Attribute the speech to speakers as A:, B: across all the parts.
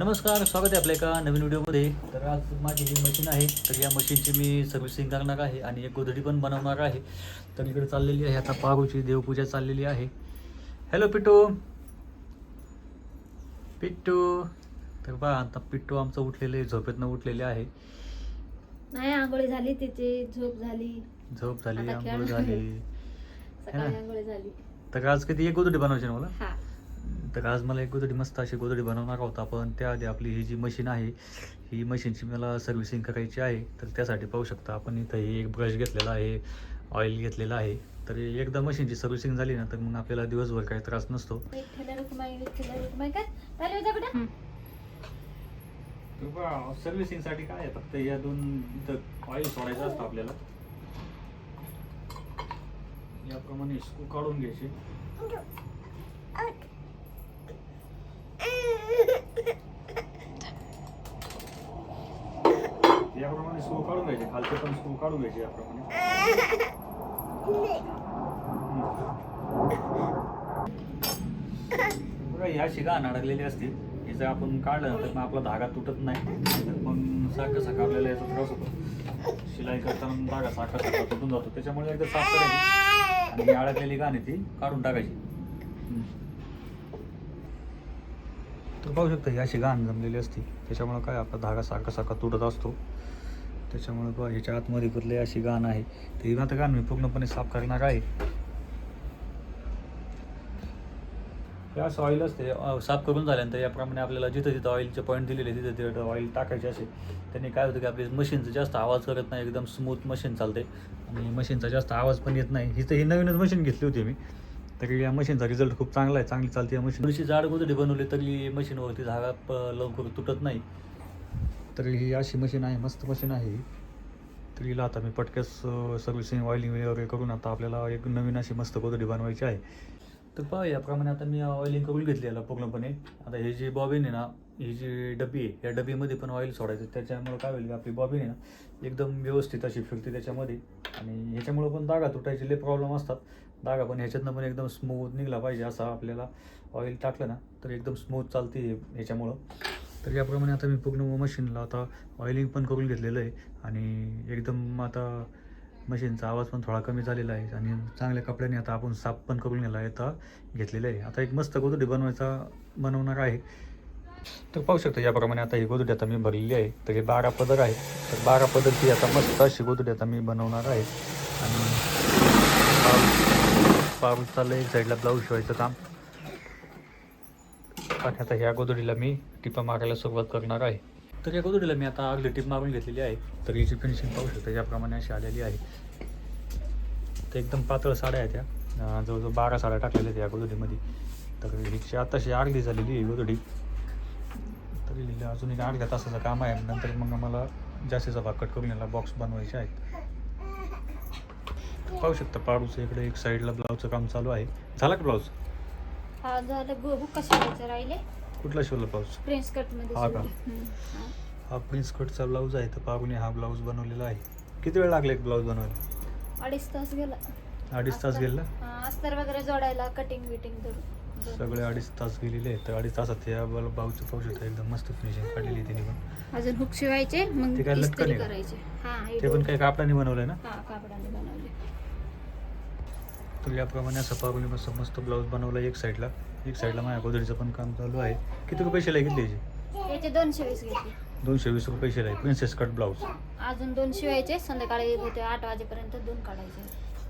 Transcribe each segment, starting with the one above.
A: नमस्कार स्वागत आहे आपल्या एका नवीन व्हिडिओमध्ये. तर आज माझी ही मशीन आहे. तर या मशीनची मी सर्व्हिसिंग करणार आहे आणि एक गोधडी पण बनवणार आहे. तर इकडे चाललेली आहे. आता पारूची देवपूजा चाललेली आहे. हॅलो पिट्टू. पिट्टू. तर बा आता पिट्टू आमचं उठलेले झोपेतनं उठलेले आहे.
B: नाही आंघोळी झाली तिची. झोप झाली.
A: झोप झाली आंघोळ. झाली. तर आज किती एक गोधडी बनवायची ना मला? तर आज मला एक गोधडी मस्त अशी गोधडी बनवणार होता पण त्याआधी आपली ही जी मशीन आहे ही मशीनची मला सर्व्हिसिंग करायची आहे. तर त्यासाठी पाहू शकता आपण इथं हे एक ब्रश घेतलेला आहे ऑइल घेतलेलं आहे. तर एकदा मशीनची सर्व्हिसिंग झाली ना तर मग आपल्याला दिवसभर काही त्रास नसतो. सर्व्हिसिंगसाठी काय आहे? फक्त या दोन ऑइल सोडायचं असतं आपल्याला. याप्रमाणे स्क्रू काढून घ्यायचे याप्रमाणे स्क्रू काढून घ्यायचे खालचे पण स्क्रू काढून घ्यायचे याप्रमाणे. बघा ह्या शिगा अडकलेली असते. हे जर आपण काढलं तर मग आपला धागा तुटत नाही. तर मग सारखं सारखं आपल्याला याचा त्रास होतो. शिलाई करताना धागा सारखा सारखा तुटून जातो. त्याच्यामुळे एकदा साफ करायची आणि ही अडकलेली गाणी ती काढून टाकायची. तर पाहू शकता ही अशी घाण जमलेली असते. त्याच्यामुळे काय आपला धागा सारखा सारखा तुटत असतो. त्याच्यामुळे बघा ह्याच्या आतमध्ये कुठले अशी गाण आहे. तर ही आता गाण मी पूर्णपणे साफ करणार आहे. हे असं ऑइल असते साफ करून झाल्यानंतर याप्रमाणे आपल्याला जिथं जिथं ऑइलचे पॉईंट दिलेले तिथं तिथं ऑइल टाकायचे असे. त्यांनी काय होतं की आपली मशीनचं जास्त आवाज करत नाही एकदम स्मूथ मशीन चालते. आणि मशीनचा जास्त आवाज पण येत नाही. ही तर ही नवीनच मशीन घेतली होती मी. तरी या मशीनचा रिझल्ट खूप चांगला आहे. चांगली चालते या मशीन थोडीशी जाड गोदडी बनवली तरी मशीनवरती धागा प- लवकर तुटत नाही. तरी ही अशी मशीन आहे मस्त मशीन आहे तर हिला आता मी पटक्यास सर्व्हिसिंग ऑइलिंग वगैरे करून आता आपल्याला एक नवीन अशी मस्त गोदडी बनवायची आहे. तर पहा याप्रमाणे आता मी ऑइलिंग करून घेतली याला पूर्णपणे. आता हे जी बॉबीन आहे ना ही जी डबी आहे या डबीमध्ये पण ऑइल सोडायचं त्याच्यामुळे काय होईल आपली बॉबीन आहे ना एकदम व्यवस्थित अशी फिरते त्याच्यामध्ये. आणि ह्याच्यामुळं पण दागा तुटायचे लय प्रॉब्लेम असतात. दागा पण ह्याच्यातनं पण एकदम स्मूथ निघला पाहिजे असा आपल्याला ऑइल टाकलं ना तर एकदम स्मूथ चालते हे- ह्याच्यामुळं. तर याप्रमाणे आता मी पूर्ण मशीनला आता ऑइलिंग पण करून घेतलेलं आहे. आणि एकदम आता मशीनचा आवाज पण थोडा कमी झालेला आहे. आणि चांगल्या कपड्याने आता आपण साफ पण करून गेला आहे आता घेतलेलं आहे. आता एक मस्त गोदडी बनवायचा बनवणार आहे. तर पाहू शकता याप्रमाणे आता ही गोदडी आता मी भरलेली आहे. तर हे बारा पदर आहे. तर बारा पदरची आता मस्त अशी गोदडी आता मी बनवणार आहे. आणि पाऊस पाऊस चाललं एक साईडला ब्लाऊज शिवायचं काम. आणि आता ह्या गोदडीला मी टिपा मारायला सुरुवात करणार आहे. तर या गोदडीला मी आता अर्धी टिप मारून घेतलेली आहे. तर याची फिनिशिंग पाहू शकता याप्रमाणे अशी आलेली आहे. तर एकदम पातळ साड्या आहेत त्या जवळजवळ बारा साड्या टाकलेल्या आहेत या गोदडीमध्ये. तर हिची आताशी अर्धी झालेली आहे गोदडी तरी लिहिलं अजून एक अर्ध्या तासाचं काम आहे. नंतर मग आम्हाला जास्तीचा भाग कट करून याला बॉक्स बनवायचे आहेत. पाहू शकता पाडूचं इकडे एक साईडला ब्लाऊजचं काम चालू आहे. झाला का ब्लाऊज
B: हा झालं गो हुक्का शिवायचं राहिले.
A: कुठला शिवला ब्लाऊज
B: प्रिन्स कटमध्ये
A: हा का?
B: शिवले. हम्म. हा.
A: प्रिन्स कटचा ब्लाऊज आहे तर पागुने हा ब्लाऊज बनवलेला आहे. किती वेळ लागला एक ब्लाऊज बनवायला?
B: अडीच तास गेला.
A: अडीच तास
B: अस्तर-
A: गेला?
B: हा, अस्तर वगैरे जोडायला कटिंग बिटिंग
A: सगळे अडीच तास गेलेले आहेत. तर अडीच तासात या ब्लाऊजचं पाहू शकता एकदम मस्त फिनिशिंग काढलेली आहे पण.
B: अजून हुक शिवायचे मग
A: ते काय लटकन
B: इस्त्री
A: आहे का?
B: करायचे. हा हे
A: ते पण
B: दोन-
A: काही कापडाने बनवलंय ना?
B: हा कापडाने बनवले
A: तर याप्रमाणे असं पागुने मस्त मस्त ब्लाऊज बनवला एक साईडला एक साईडला माझ्या गोदरीचं पण काम चालू आहे. किती रुपये शिलाई घेतली याची?
B: याचे दोनशे वीस घेतले.
A: दोनशे वीस रुपये शिलाई प्रिन्सेस कट ब्लाऊज
B: अजून दोन शिवायचे संध्याकाळी होते आठ वाजेपर्यंत दोन काढायचे.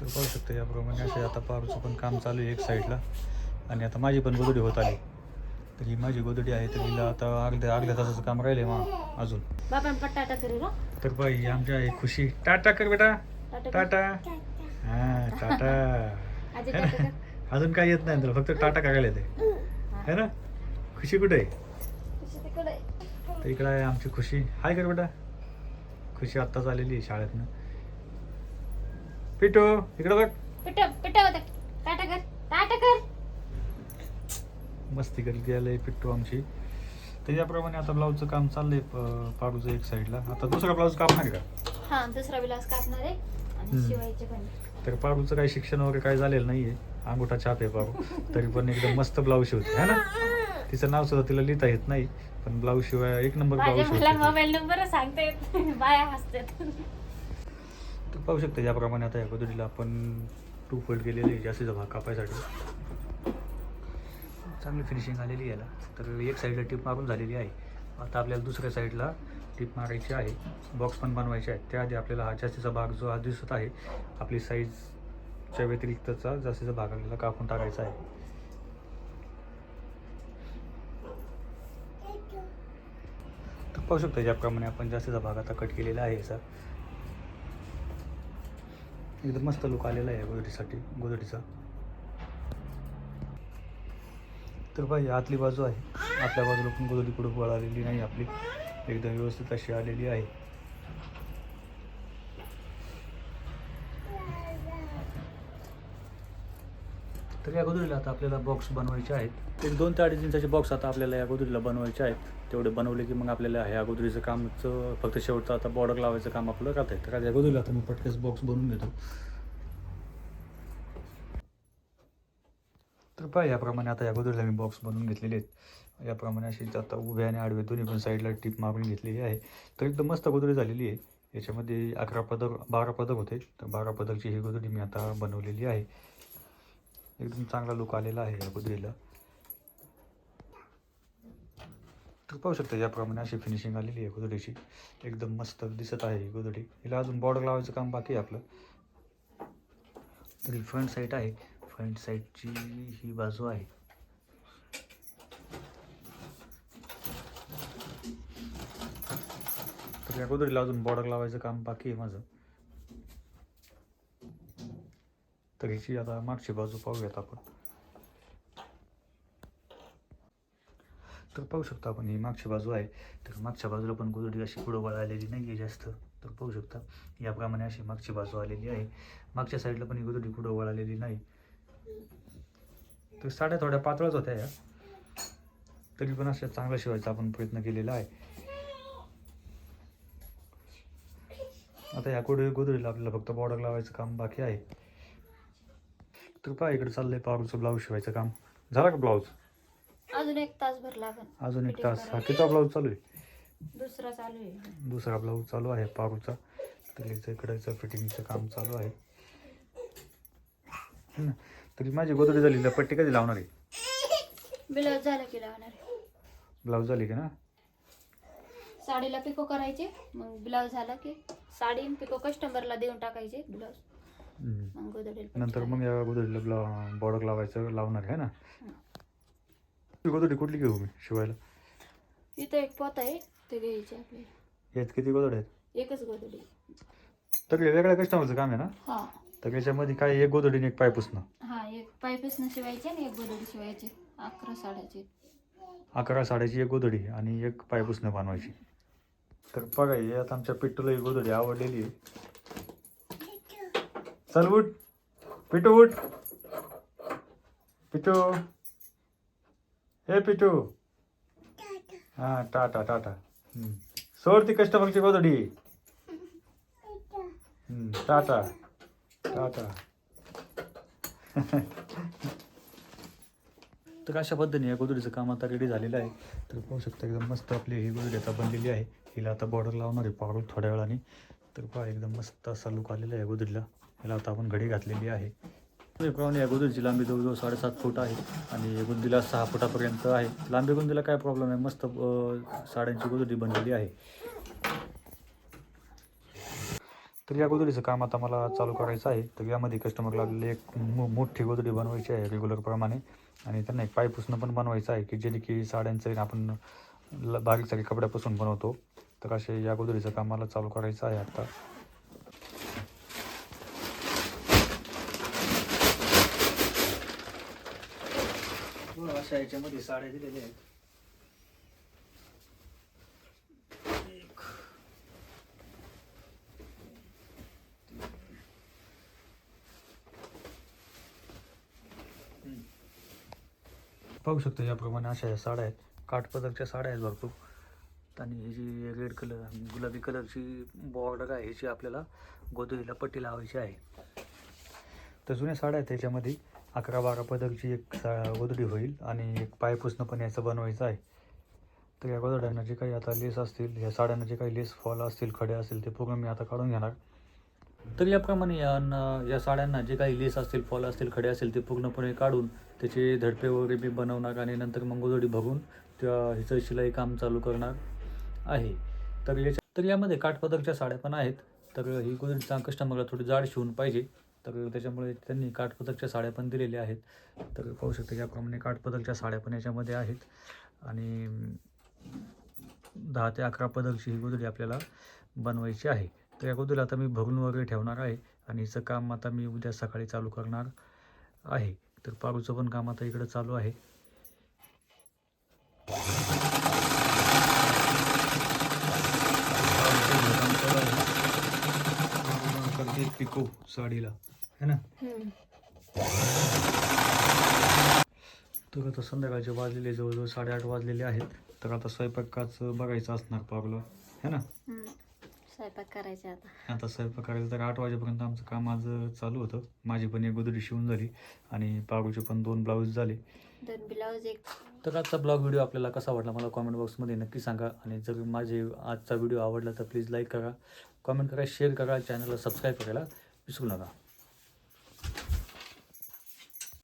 A: तर पाहू शकता याप्रमाणे असे आता पारूचं पण काम चालू आहे एक साईडला आणि आता माझी पण गोदडी होत आली. तर ही माझी गोदडी आहे तर हिला आता अर्ध्या अर्ध्या तासाचं काम राहिलं आहे मग अजून.
B: बापा पटाटा करू ना
A: तर बाई आमच्या आहे खुशी. टाटा कर बेटा.
B: टाटा.
A: हा टाटा.
B: आजी
A: है
B: टाटा
A: ना?
B: कर.
A: अजून काही येत नाही तुला फक्त टाटा करायला येते.
B: हा.
A: है ना? खुशी कुठे? आहे
B: कशी तिकडे
A: तर इकडं आहे आमची खुशी. हाय कर बेटा. खुशी आत्ताच आलेली आहे शाळेतनं. पिटो इकडं बघ.
B: पिट पिट होता टाटा कर टाटा कर.
A: मस्ती करीत गेलं पिट्टू आमची. तर याप्रमाणे आता ब्लाऊजचं काम चाललंय प- पाडूचं एक साईडला आता दुसरा ब्लाऊज कापणार का?
B: हा दुसरा विलास कापणार आहे. आणि
A: हम्म.
B: शिवायचे पण.
A: तर पारूचं काही शिक्षण वगैरे काही झालेलं नाहीये. अंगुठा छाप आहे पारू तरी पण एकदम मस्त ब्लाऊज शिवते है ना? तिचं नाव सुद्धा तिला लिहिता येत नाही पण ब्लाऊज शिवाय एक नंबर
B: माझ्या
A: ब्लाऊज
B: मला
A: शिवते
B: मोबाईल नंबर सांगता येत नाही. बाया हसतात.
A: तू पाहू शकता ज्याप्रमाणे आता या पद्धतीला आपण टू फोल्ड केलेले आहे जास्तीचा भाग कापायसाठी. चांगली फिनिशिंग आलेली आहे याला. तर एक साईडला टिप मारून झालेली आहे. आता आपल्याला दुसऱ्या साईडला टिप मारायची आहे. बॉक्स पण बनवायचे आहेत. त्याआधी आपल्याला हा जास्तीचा भाग जो हा दिसत आहे आपली साईजच्या व्यतिरिक्तचा जास्तीचा भाग आपल्याला कापून टाकायचा आहे. तर पाहू शकता ज्याप्रमाणे आपण जास्तीचा भाग आता कट केलेला आहे याचा एकदम मस्त लुक आलेला आहे गोदडीसाठी गोदडीचा. तर बाई आतली बाजू आहे. आतल्या बाजूला पण गोदडी कुठं वळालेली नाही आपली. एकदम व्यवस्थित अशी आलेली आहे. तर या गोदरीला आता आपल्याला बॉक्स बनवायचे आहेत. एक दोन ते अडीच इंचाचे बॉक्स आता आपल्याला या गोदरीला बनवायचे आहेत. तेवढे बनवले की मग आपल्याला ह्या गोदरीचं कामचं फक्त शेवटचं आता बॉर्डर लावायचं काम आपलं करता आहे तर या गोदरीला आता मी पटकेच बॉक्स बनवून घेतो. तर पहा याप्रमाणे आता या गोदरीला मी बॉक्स बनवून घेतलेले आहेत. याप्रमाणे अशी आता उभे आणि आडवे दोन्ही पण साईडला टीप मारून घेतलेली आहे. तर एकदम मस्त गोदडी झालेली आहे. याच्यामध्ये अकरा पदर बारा पदर होते. तर बारा पदरची ही गोदडी मी आता बनवलेली आहे. एकदम चांगला लुक आलेला आहे या गोदडीला तर पाहू शकता याप्रमाणे अशी फिनिशिंग आलेली आहे गोदडीची एकदम मस्त दिसत आहे ही गोदडी हिला अजून बॉर्डर लावायचं काम बाकी आहे आपलं. तरी फ्रंट साईड आहे. फ्रंट साईडची ही बाजू आहे. या गोदरीला अजून बॉर्डर लावायचं काम बाकी आहे माझं. तर हिची आता मागची बाजू पाहूयात आपण. तर पाहू शकता आपण ही मागची बाजू आहे. तर मागच्या बाजूला पण गोदडी अशी पुढं वळालेली नाही आहे जास्त. तर पाहू शकता याप्रमाणे अशी मागची बाजू आलेली आहे. मागच्या साईडला पण ही गोदडी पुढं वळालेली नाही. तर साड्या थोड्या पातळच होत्या या. तरी पण अशा चांगल्या शिवायचा आपण प्रयत्न केलेला आहे. आता या गोदडी गोदडीला आपल्याला फक्त बॉर्डर लावायचं काम बाकी आहे. तर पहा इकडे चाललंय पारूचं ब्लाऊज शिवायचं काम. झाला का ब्लाऊज
B: अजून एक तासभर लागेल
A: अजून एक तास. हा. किती ब्लाऊज चालू आहे?
B: दुसरा चालू आहे.
A: दुसरा ब्लाऊज चालू आहे पारूचा तर याचं इकडचं फिटिंगचं काम चालू आहे. हं. तरी माझी गोदडी झालेली पट्टी कधी लावणार आहे?
B: ब्लाऊज झालं की लावणार आहे.
A: ब्लाऊज झाली की ना?
B: साडीला पिको करायचे मग ब्लाऊज झाला की साडी आणि पिको कस्टमरला देऊन टाकायचे ब्लाऊज. मग गोदडीला
A: नंतर मग या गोदडीला ब्ला बॉर्डर लावायचं लावणार आहे ना? ही. गोदडी कुठली घेऊ मी शिवायला.
B: इथं एक पोत आहे ते घ्यायचे आपल्याला.
A: यात किती गोदड आहेत?
B: एकच गोदडी
A: हे वेगळ्या कस्टमरचं काम आहे ना?
B: हा.
A: तर याच्यामध्ये काय एक गोदडी आणि एक पाय पुसणं?
B: हा एक पायपीसनं शिवायचे आणि एक गोदडी शिवायचे. अकरा साड्याचे.
A: अकरा साड्याची एक गोदडी आणि एक पाय पुसणं बनवायची. तर बघा हे आता आमच्या पिट्टूला ही गोदडी आवडलेली आहे. चल उठ. पिटू उठ. पिटू. हे पिटू. हा टाटा टाटा. सोड ती कस्टमरची गोदडी हम्म, टाटा. टाटा. तर अशा पद्धतीने या गोदडीचं काम आता रेडी झालेलं आहे तर पाहू शकता एकदम मस्त आपली ही गोदडी आता बनलेली आहे. हिला आता बॉर्डर लावणार आहे पावडर थोड्या वेळाने. तर पहा एकदम मस्त असा लुक आलेला आहे गोदडीला ह्याला आता आपण घडी घातलेली आहे. त्याप्रमाणे अगोदरची लांबी जवळजवळ साडेसात फूट आहे आणि गुंदीला सहा फुटापर्यंत आहे. लांबी गुंदीला काय प्रॉब्लेम आहे? मस्त साड्यांची गोदरी बनलेली आहे. तर या गोदरीचं काम आता मला चालू करायचं आहे. तर यामध्ये कस्टमरला लागलेली एक मो मोठी गोदरी बनवायची आहे रेग्युलरप्रमाणे आणि त्यांना एक पाय पण बनवायचं आहे की जेणे की साड्यांचं आपण ल- बारीक सारीक कपड्यापासून बनवतो. तर असे या गोदडीचं काम मला चालू करायचं आहे आता. अशा याच्यामध्ये साड्या दिलेल्या आहेत. पाहू शकतो याप्रमाणे अशा या साड्या आहेत. काठपदरच्या साड्या आहेत भरपूर. आणि ही जी रेड कलर गुलाबी कलरची बॉर्डर आहे ह्याची आपल्याला गोदडीला पट्टी लावायची आहे. तर जुन्या साड्या आहेत त्याच्यामध्ये अकरा बारा पदरची एक सा गोदडी होईल आणि एक पायपुसणं पण याचं बनवायचं आहे. तर या गोदड्यांना जे काही आता लेस असतील या साड्यांना जे काही लेस फॉल असतील खडे असतील ते पूर्ण मी आता काढून घेणार. तर याप्रमाणे या या साड्यांना जे काही लेस असतील फॉल असतील खडे असतील ते पूर्णपणे काढून त्याचे धडपे वगैरे मी बनवणार आणि नंतर मग गोदडी भरून त्या हिचं शिलाई काम चालू करणार. आहे. तर याच्या तर यामध्ये काठपदरच्या साड्या पण आहेत. तर ही गोदडीचा कस्टमरला थोडी जाड शिवून पाहिजे. तर त्याच्यामुळे त्यांनी काठपदरच्या साड्या पण दिलेल्या आहेत. तर पाहू शकता याप्रमाणे काठपदरच्या साड्या पण याच्यामध्ये आहेत. आणि दहा ते अकरा पदरची ही गोदडी आपल्याला बनवायची आहे. तर या गोदडीला आता मी भरून वगैरे ठेवणार आहे. आणि हिचं काम आता मी उद्या सकाळी चालू करणार आहे. तर पारूचं पण काम आता इकडं चालू आहे पारूचं काम चालू आहे. पारू करते पिको साडीला है ना? तर आता संध्याकाळचे वाजलेले जवळजवळ साडेआठ वाजलेले आहेत. तर आता स्वयंपाकाचं बघायचं असणार पावलं है ना?
B: स्वयंपाक करायचा आता.
A: आता स्वयंपाक करायचं तर आठ वाजेपर्यंत आमचं काम आज चालू होतं. माझी पण एक गोदडी शिवून झाली आणि पारूचे पण दोन ब्लाऊज झाले.
B: दोन ब्लाऊज एक.
A: तर आजचा ब्लॉग व्हिडिओ आपल्याला कसा वाटला मला कॉमेंट बॉक्समध्ये नक्की सांगा. आणि जर माझे आजचा व्हिडिओ आवडला तर प्लीज लाईक करा. कॉमेंट करा शेअर करा चॅनलला सबस्क्राईब करायला विसरू नका.